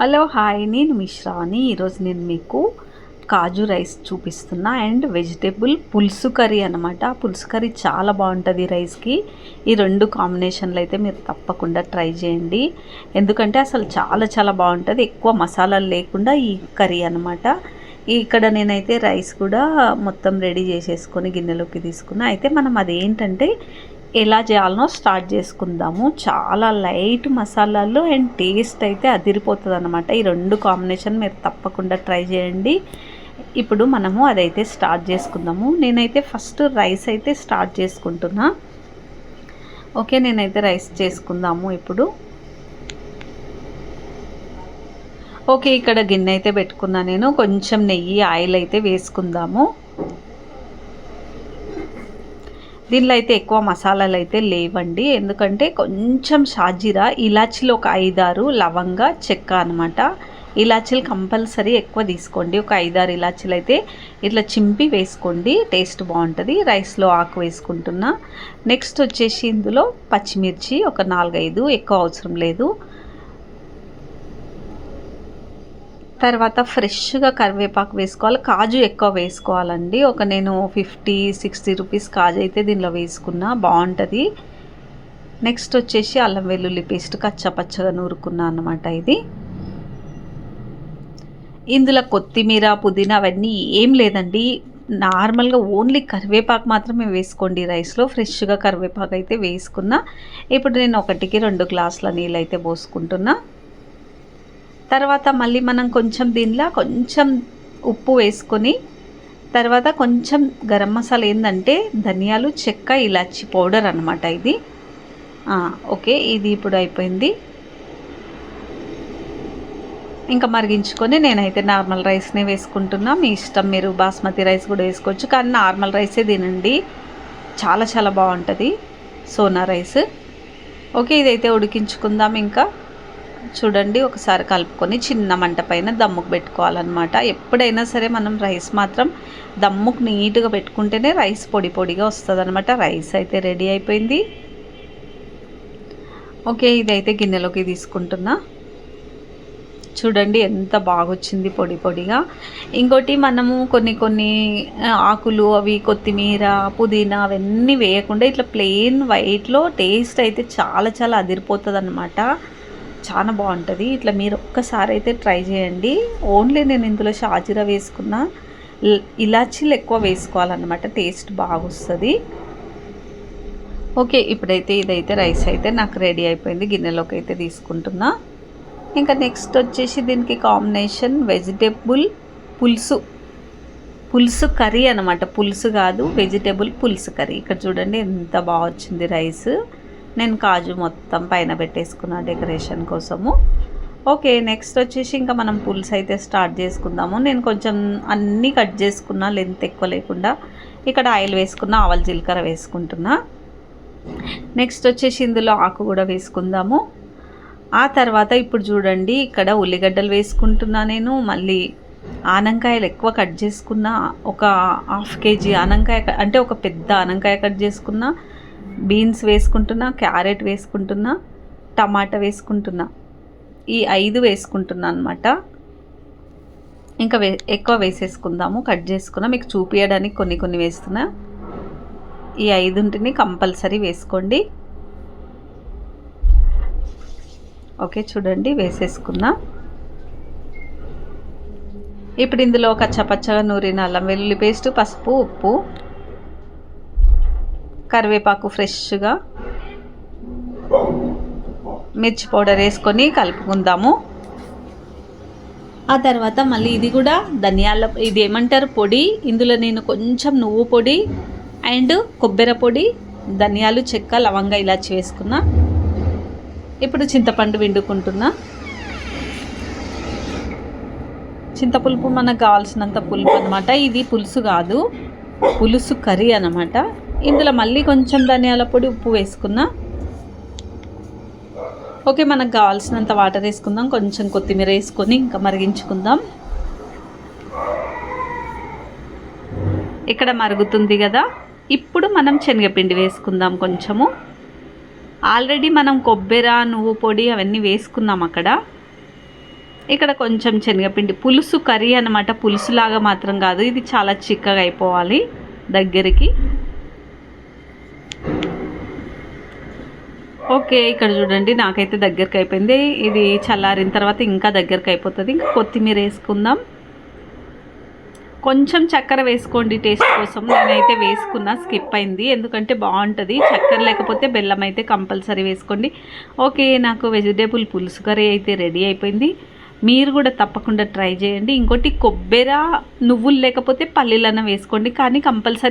Hello hi. నేను మిశ్రాని ఈరోజు నేను మీకు కాజు రైస్ చూపిస్తున్నా అండ్ వెజిటేబుల్ పులుసు కర్రీ అనమాట పులుసు కర్రీ చాలా బాగుంటుంది రైస్కి. ఈ రెండు కాంబినేషన్లు అయితే మీరు తప్పకుండా ట్రై చేయండి. ఎందుకంటే అసలు చాలా చాలా బాగుంటుంది. ఎక్కువ మసాలాలు లేకుండా ఈ కర్రీ అనమాట ఇక్కడ నేనైతే రైస్ కూడా మొత్తం రెడీ చేసేసుకొని గిన్నెలోకి తీసుకున్నా. అయితే మనం అదేంటంటే ఎలా చేయాలనో స్టార్ట్ చేసుకుందాము. చాలా లైట్ మసాలాలు అండ్ టేస్ట్ అయితే అదిరిపోతుంది అనమాట ఈ రెండు కాంబినేషన్ మీరు తప్పకుండా ట్రై చేయండి. ఇప్పుడు మనము అదైతే స్టార్ట్ చేసుకుందాము. నేనైతే ఫస్ట్ రైస్ అయితే స్టార్ట్ చేసుకుంటున్నా. ఓకే నేనైతే రైస్ చేసుకుందాము ఇప్పుడు. ఓకే ఇక్కడ గిన్నె అయితే పెట్టుకున్నా నేను. కొంచెం నెయ్యి ఆయిల్ అయితే వేసుకుందాము. దీనిలో అయితే ఎక్కువ మసాలాలు అయితే లేవండి. ఎందుకంటే కొంచెం షాజీరా ఇలాచీలు ఒక ఐదారు లవంగ చెక్క అనమాట ఇలాచీలు కంపల్సరీ ఎక్కువ తీసుకోండి. ఒక ఐదారు ఇలాచీలు అయితే ఇట్లా చింపి వేసుకోండి. టేస్ట్ బాగుంటుంది. రైస్లో ఆకు వేసుకుంటున్నా. నెక్స్ట్ వచ్చేసి ఇందులో పచ్చిమిర్చి ఒక నాలుగైదు ఎక్కువ అవసరం లేదు. తర్వాత ఫ్రెష్గా కరివేపాకు వేసుకోవాలి. కాజు ఎక్కువ వేసుకోవాలండి. ఒక నేను ఫిఫ్టీ సిక్స్టీ రూపీస్ కాజు అయితే దీనిలో వేసుకున్నా. బాగుంటుంది. నెక్స్ట్ వచ్చేసి అల్లం వెల్లుల్లి పేస్ట్ కచ్చపచ్చగా నూరుకున్నా అనమాట ఇది. ఇందులో కొత్తిమీర పుదీనా అవన్నీ ఏం లేదండి. నార్మల్గా ఓన్లీ కరివేపాకు మాత్రమే వేసుకోండి రైస్లో. ఫ్రెష్గా కరివేపాకు అయితే వేసుకున్నా. ఇప్పుడు నేను ఒకటికి రెండు గ్లాసుల నీళ్ళు అయితే పోసుకుంటున్నా. తర్వాత మళ్ళీ మనం కొంచెం దీనిలో కొంచెం ఉప్పు వేసుకొని తర్వాత కొంచెం గరం మసాలా ఏంటంటే ధనియాలు చెక్క ఇలాచి పౌడర్ అనమాట ఇది. ఓకే ఇది ఇప్పుడు అయిపోయింది. ఇంకా మరిగించుకొని నేనైతే నార్మల్ రైస్నే వేసుకుంటున్నా. మీ ఇష్టం మీరు బాస్మతి రైస్ కూడా వేసుకోవచ్చు కానీ నార్మల్ రైసే తినండి. చాలా చాలా బాగుంటుంది సోనా రైస్. ఓకే ఇదైతే ఉడికించుకుందాం ఇంకా. చూడండి ఒకసారి కలుపుకొని చిన్న మంట పైన దమ్ముకు పెట్టుకోవాలన్నమాట. ఎప్పుడైనా సరే మనం రైస్ మాత్రం దమ్ముకు నీట్గా పెట్టుకుంటేనే రైస్ పొడి పొడిగా వస్తుంది అనమాట రైస్ అయితే రెడీ అయిపోయింది. ఓకే ఇదైతే గిన్నెలోకి తీసుకుంటున్నా. చూడండి ఎంత బాగొచ్చింది పొడి పొడిగా. ఇంకోటి మనము కొన్ని కొన్ని ఆకులు అవి కొత్తిమీర పుదీనా అవన్నీ వేయకుండా ఇట్లా ప్లెయిన్ వైట్లో టేస్ట్ అయితే చాలా చాలా అదిరిపోతుంది అనమాట చాలా బాగుంటుంది. ఇట్లా మీరు ఒక్కసారి అయితే ట్రై చేయండి. ఓన్లీ నేను ఇందులో షాజీరా వేసుకున్న. ఇలాచీలు ఎక్కువ వేసుకోవాలన్నమాట. టేస్ట్ బాగా వస్తుంది ఓకే ఇప్పుడైతే ఇదైతే రైస్ అయితే నాకు రెడీ అయిపోయింది. గిన్నెలోకి అయితే తీసుకుంటున్నా. ఇంకా నెక్స్ట్ వచ్చేసి దీనికి కాంబినేషన్ వెజిటేబుల్ పులుసు. పులుసు కర్రీ అనమాట పులుసు కాదు వెజిటేబుల్ పులుసు కర్రీ. ఇక్కడ చూడండి ఎంత బాగా వచ్చింది రైస్. నేను కాజు మొత్తం పైన పెట్టేసుకున్న డెకరేషన్ కోసము. ఓకే నెక్స్ట్ వచ్చేసి ఇంకా మనం పులుసు అయితే స్టార్ట్ చేసుకుందాము. నేను కొంచెం అన్నీ కట్ చేసుకున్నా లెంత్ ఎక్కువ లేకుండా ఇక్కడ ఆయిల్ వేసుకున్న ఆవల జీలకర్ర వేసుకుంటున్నా. నెక్స్ట్ వచ్చేసి ఇందులో ఆకు కూడా వేసుకుందాము. ఆ తర్వాత ఇప్పుడు చూడండి ఇక్కడ ఉల్లిగడ్డలు వేసుకుంటున్నా నేను. మళ్ళీ ఆనంకాయలు ఎక్కువ కట్ చేసుకున్న ఒక హాఫ్ కేజీ ఆనంకాయ అంటే ఒక పెద్ద ఆనంకాయ కట్ చేసుకున్న బీన్స్ వేసుకుంటున్నా క్యారెట్ వేసుకుంటున్నా టమాటా వేసుకుంటున్నా. ఈ ఐదు వేసుకుంటున్నా అనమాట ఇంకా వే ఎక్కువ వేసేసుకుందాము కట్ చేసుకున్నా. మీకు చూపించడానికి కొన్ని కొన్ని వేస్తున్నా. ఈ ఐదుంటిని కంపల్సరీ వేసుకోండి. ఓకే చూడండి వేసేసుకున్నా. ఇప్పుడు ఇందులో కచ్చపచ్చగా నూరిన అల్లం వెల్లుల్లి పేస్ట్ పసుపు ఉప్పు కరివేపాకు ఫ్రెష్గా మిర్చి పౌడర్ వేసుకొని కలుపుకుందాము. ఆ తర్వాత మళ్ళీ ఇది కూడా ధనియాల ఇది ఏమంటారు పొడి? ఇందులో నేను కొంచెం నువ్వు పొడి అండ్ కొబ్బరి పొడి ధనియాలు చెక్క లవంగా ఇలాచి వేసుకున్నా. ఇప్పుడు చింతపండు వండుకుంటున్నా చింతపులుపు మనకు కావాల్సినంత పులుపు అనమాట ఇది పులుసు కాదు. పులుసు కర్రీ అనమాట ఇందులో మళ్ళీ కొంచెం ధనియాల పొడి ఉప్పు వేసుకున్నా. ఓకే మనకు కావాల్సినంత వాటర్ వేసుకుందాం. కొంచెం కొత్తిమీర వేసుకొని ఇంకా మరిగించుకుందాం. ఇక్కడ మరుగుతుంది కదా. ఇప్పుడు మనం శనగపిండి వేసుకుందాం కొంచెము. ఆల్రెడీ మనం కొబ్బెర నువ్వు పొడి అవన్నీ వేసుకున్నాం అక్కడ. ఇక్కడ కొంచెం శనగపిండి పులుసు కర్రీ అనమాట పులుసులాగా మాత్రం కాదు. ఇది చాలా చిక్కగా అయిపోవాలి దగ్గరికి. ఓకే ఇక్కడ చూడండి నాకైతే దగ్గరికి అయిపోయింది. ఇది చల్లారిన తర్వాత ఇంకా దగ్గరికి అయిపోతుంది. ఇంకా కొత్తిమీర వేసుకుందాం. కొంచెం చక్కెర వేసుకోండి టేస్ట్ కోసం. నేనైతే వేసుకున్నా స్కిప్ అయింది. ఎందుకంటే బాగుంటుంది. చక్కెర లేకపోతే బెల్లం అయితే కంపల్సరీ వేసుకోండి. ఓకే నాకు వెజిటేబుల్ పులుసు కర్రీ అయితే రెడీ అయిపోయింది. మీరు కూడా తప్పకుండా ట్రై చేయండి. ఇంకోటి కొబ్బరి నువ్వులు లేకపోతే పల్లీలన్న వేసుకోండి. కానీ కంపల్సరీ